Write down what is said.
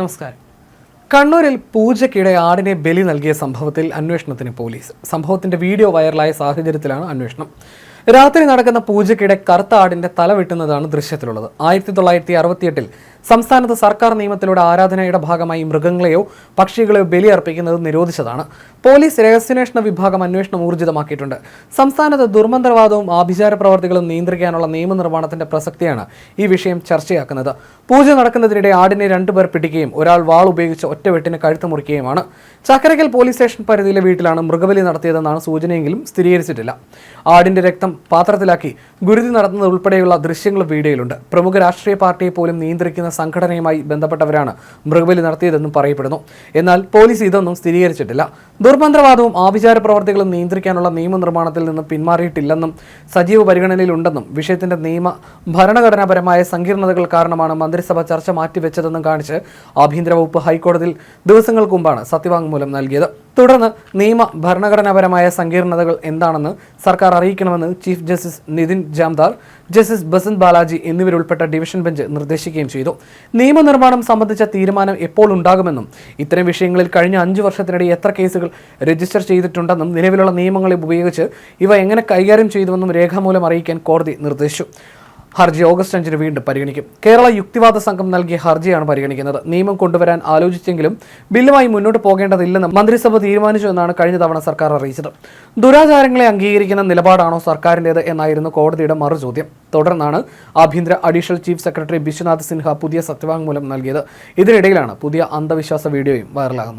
നമസ്കാരം. കണ്ണൂരിൽ പൂജയ്ക്കിടെ ആടിനെ ബലി നൽകിയ സംഭവത്തിൽ അന്വേഷണത്തിന് പോലീസ്. സംഭവത്തിന്റെ വീഡിയോ വൈറലായ സാഹചര്യത്തിലാണ് അന്വേഷണം. രാത്രി നടക്കുന്ന പൂജയ്ക്കിടെ കറുത്ത ആടിന്റെ തല വെട്ടുന്നതാണ് ദൃശ്യത്തിലുള്ളത്. ആയിരത്തി തൊള്ളായിരത്തി അറുപത്തിയെട്ടിൽ സംസ്ഥാനത്ത് സർക്കാർ നിയമത്തിലൂടെ ആരാധനയുടെ ഭാഗമായി മൃഗങ്ങളെയോ പക്ഷികളെയോ ബലിയർപ്പിക്കുന്നത് നിരോധിച്ചതാണ്. പോലീസ് രഹസ്യാന്വേഷണ വിഭാഗം അന്വേഷണം ഊർജിതമാക്കിയിട്ടുണ്ട്. സംസ്ഥാനത്ത് ദുർമന്ത്രവാദവും ആഭിചാര പ്രവർത്തികളും നിയന്ത്രിക്കാനുള്ള നിയമനിർമ്മാണത്തിന്റെ പ്രസക്തിയാണ് ഈ വിഷയം ചർച്ചയാക്കുന്നത്. പൂജ നടക്കുന്നതിനിടെ ആടിനെ രണ്ടുപേർ പിടിക്കുകയും ഒരാൾ വാൾ ഉപയോഗിച്ച് ഒറ്റവെട്ടിന് കഴുത്ത് മുറിക്കുകയുമാണ്. ചക്കരക്കൽ പോലീസ് സ്റ്റേഷൻ പരിധിയിലെ വീട്ടിലാണ് മൃഗബലി നടത്തിയതെന്നാണ് സൂചനയെങ്കിലും സ്ഥിരീകരിച്ചിട്ടില്ല. ആടിന്റെ രക്തം പാത്രത്തിലാക്കി ഗുരുതി നടത്തുന്നത് ഉൾപ്പെടെയുള്ള ദൃശ്യങ്ങൾ വീഡിയോയിലുണ്ട്. പ്രമുഖ രാഷ്ട്രീയ പാർട്ടിയെ പോലും നിയന്ത്രിക്കുന്ന സംഘടനയുമായി ബന്ധപ്പെട്ടവരാണ് മൃഗബലി നടത്തിയതെന്നും പറയപ്പെടുന്നു. എന്നാൽ പോലീസ് ഇതൊന്നും സ്ഥിരീകരിച്ചിട്ടില്ല. ദുർമന്ത്രവാദവും ആഭിചാര പ്രവർത്തികളും നിയന്ത്രിക്കാനുള്ള നിയമനിർമ്മാണത്തിൽ നിന്ന് പിന്മാറിയിട്ടില്ലെന്നും സജീവ പരിഗണനയിലുണ്ടെന്നും വിഷയത്തിന്റെ നിയമ ഭരണഘടനാപരമായ സങ്കീർണതകൾ കാരണമാണ് മന്ത്രിസഭ ചർച്ച മാറ്റിവെച്ചതെന്നും കാണിച്ച് ആഭ്യന്തര വകുപ്പ് ഹൈക്കോടതിയിൽ ദിവസങ്ങൾക്ക് മുമ്പാണ് സത്യവാങ്മൂലം നൽകിയത്. തുടർന്ന് നിയമ ഭരണഘടനാപരമായ സങ്കീർണതകൾ എന്താണെന്ന് സർക്കാർ അറിയിക്കണമെന്ന് chief justice Nitin Jamdar justice Basant Balaji എന്നിവരുൾപ്പെട്ട division bench നിർദ്ദേശിക്കുകയും ചെയ്തു. നിയമനിർമ്മാണം സംബന്ധിച്ച തീരുമാനം എപ്പോൾ ഉണ്ടാകുമെന്നും ഇത്തരം വിഷയങ്ങളിൽ കഴിഞ്ഞ അഞ്ചു വർഷത്തിനിടെ എത്ര കേസുകൾ രജിസ്റ്റർ ചെയ്തിട്ടുണ്ടെന്നും നിലവിലുള്ള നിയമങ്ങളെ ഉപയോഗിച്ച് ഇവ എങ്ങനെ കൈകാര്യം ചെയ്തുവെന്നും രേഖാമൂലം അറിയിക്കാൻ കോടതി നിർദ്ദേശിച്ചു. ഹർജി ഓഗസ്റ്റ് അഞ്ചിന് വീണ്ടും പരിഗണിക്കും. കേരള യുക്തിവാദ സംഘം നൽകിയ ഹർജിയാണ് പരിഗണിക്കുന്നത്. നിയമം കൊണ്ടുവരാൻ ആലോചിച്ചെങ്കിലും ബില്ലുമായി മുന്നോട്ട് പോകേണ്ടതില്ലെന്ന് മന്ത്രിസഭ തീരുമാനിച്ചു എന്നാണ് കഴിഞ്ഞ തവണ സർക്കാർ അറിയിച്ചത്. ദുരാചാരങ്ങളെ അംഗീകരിക്കുന്ന നിലപാടാണോ സർക്കാരിന്റേത് എന്നായിരുന്നു കോടതിയുടെ മറുചോദ്യം. തുടർന്നാണ് ആഭ്യന്തര additional chief secretary Biswanath Sinha പുതിയ സത്യവാങ്മൂലം നൽകിയത്. ഇതിനിടയിലാണ് പുതിയ അന്ധവിശ്വാസ വീഡിയോയും വൈറലാകുന്നത്.